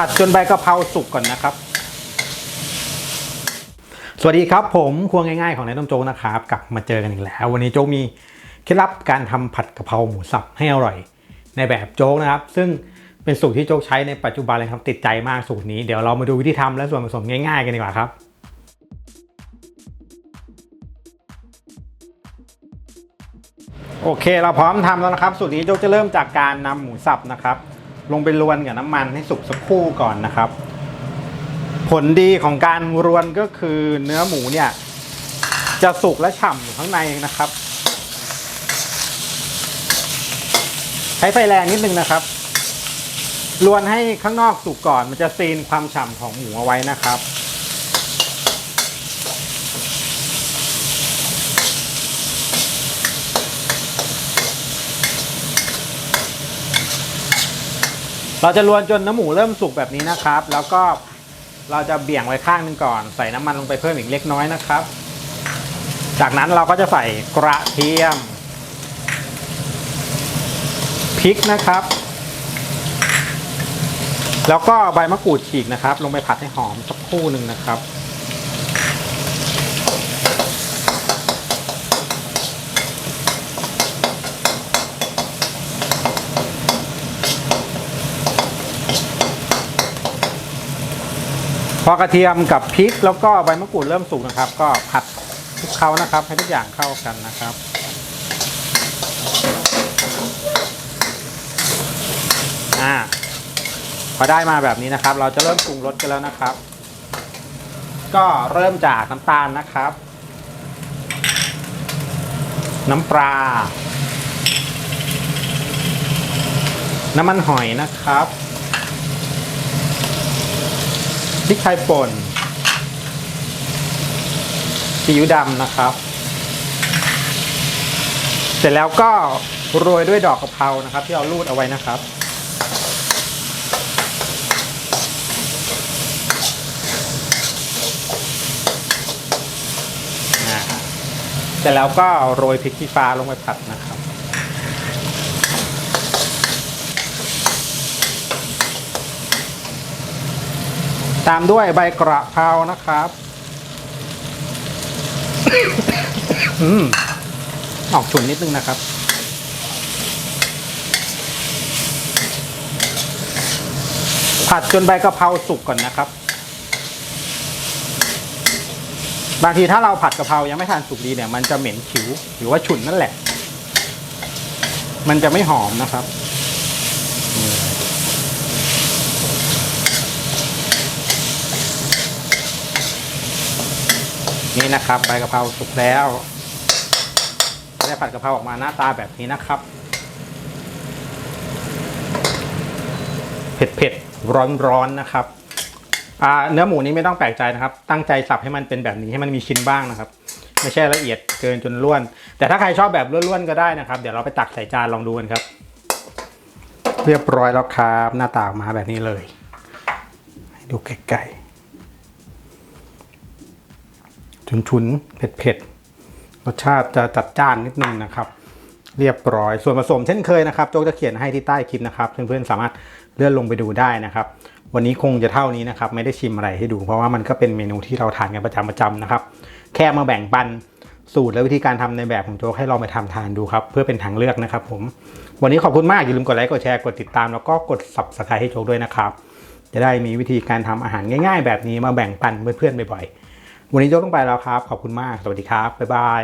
ผัดจนใบกะเพราสุกก่อนนะครับ สวัสดีครับผมครัวง่ายๆของนายต้มโจ๊กนะครับ กลับมาเจอกันอีกแล้ว วันนี้โจ๊กมีเคล็ดลับการทำผัดกะเพราหมูสับให้อร่อย ในแบบโจ๊กนะครับ ซึ่งเป็นสูตรที่โจ๊กใช้ในปัจจุบันเลยครับติดใจมากสูตรนี้เดี๋ยวเรามาดูวิธีทำและส่วนผสมง่ายๆกันดีกว่าครับโอเค เราพร้อมทำแล้วนะครับ สูตรนี้โจ๊กจะเริ่มจากการนำหมูสับนะครับ ลงไปรวนกับน้ำมันให้สุกสักครู่ก่อนนะครับ ผลดีของการรวนก็คือเนื้อหมูเนี่ย จะสุกและฉ่ำอยู่ข้างในนะครับ ใช้ไฟแรงนิดนึงนะครับ รวนให้ข้างนอกสุกก่อนมันจะซีนความฉ่ำของหมูเอาไว้นะครับ เราจะลวนจนเนื้อหมูเริ่มสุกแบบนี้นะครับ แล้วก็เราจะเบี่ยงไว้ข้างหนึงก่อน ใส่น้ำมันลงไปเพิ่มอีกเล็กน้อยนะครับ จากนั้นเราก็จะใส่กระเทียมพริกนะครับ แล้วก็ใบมะกรูดฉีกนะครับ ลงไปผัดให้หอมสักครู่หนึ่งนะครับ พอกระเทียมกับพริกแล้วก็ใบมะกรูดเริ่มสุกนะครับ ก็ผัดคลุกเคล้านะครับ ให้ทุกอย่างเข้ากันนะครับอ่าพอได้มาแบบนี้นะครับ เราจะเริ่มปรุงรสกันแล้วนะครับ ก็เริ่มจากน้ำตาลนะครับ น้ำปลาน้ำมันหอยนะครับ พ ริกไทยป่นซีอิ๊วดำนะครับ เสร็จแล้วก็โรยด้วยดอกกะเพรานะครับ ที่เราลูดเอาไว้นะครับ เสร็จแล้วก็โรยพริกชี้ฟ้าลงไปผัดนะครับ ตามด้วยใบกระเพรานะครับอืมออกฉุนนิดนึงนะครับ ผัดจนใบกะเพราสุกก่อนนะครับ บางทีถ้าเราผัดกะเพรายังไม่ทานสุกดีเนี่ย มันจะเหม็นขิวหรือว่าฉุนนั่นแหละ มันจะไม่หอมนะครับ นี่นะครับใบกะเพราสุกแล้วได้ผัดกะเพราออกมาหน้าตาแบบนี้นะครับ เผ็ดเผ็ดร้อนร้อนนะครับเนื้อหมูนี้ไม่ต้องแปลกใจนะครับ ตั้งใจสับให้มันเป็นแบบนี้ให้มันมีชิ้นบ้างนะครับ ไม่ใช่ละเอียดเกินจนล้วน แต่ถ้าใครชอบแบบล้วนๆก็ได้นะครับ เดี๋ยวเราไปตักใส่จานลองดูกันครับ เรียบร้อยแล้วครับ หน้าตาออกมาแบบนี้เลย ดูไกลๆ ฉุนๆ เผ็ดๆ รสชาติจะจัดจ้านนิดนึงนะครับ เรียบร้อย ส่วนผสมเช่นเคยนะครับ โจ๊กจะเขียนให้ที่ใต้คลิปนะครับ เพื่อนๆ สามารถเลื่อนลงไปดูได้นะครับ วันนี้คงจะเท่านี้นะครับ ไม่ได้ชิมอะไรให้ดู เพราะว่ามันก็เป็นเมนูที่เราทานกันประจำประจำนะครับ แค่มาแบ่งปันสูตรและวิธีการทำในแบบของโจ๊กให้ลองไปทำทานดูครับ เพื่อเป็นทางเลือกนะครับผม วันนี้ขอบคุณมาก อย่าลืมกดไลค์ กดแชร์ กดติดตาม แล้วก็กด subscribe ให้โจ๊กด้วยนะครับ จะได้มีวิธีการทำอาหารง่าย ๆ แบบนี้มาแบ่งปันเพื่อนๆบ่อยๆ วันนี้โจ๊กต้องไปแล้วครับ ขอบคุณมาก สวัสดีครับ บ๊ายบาย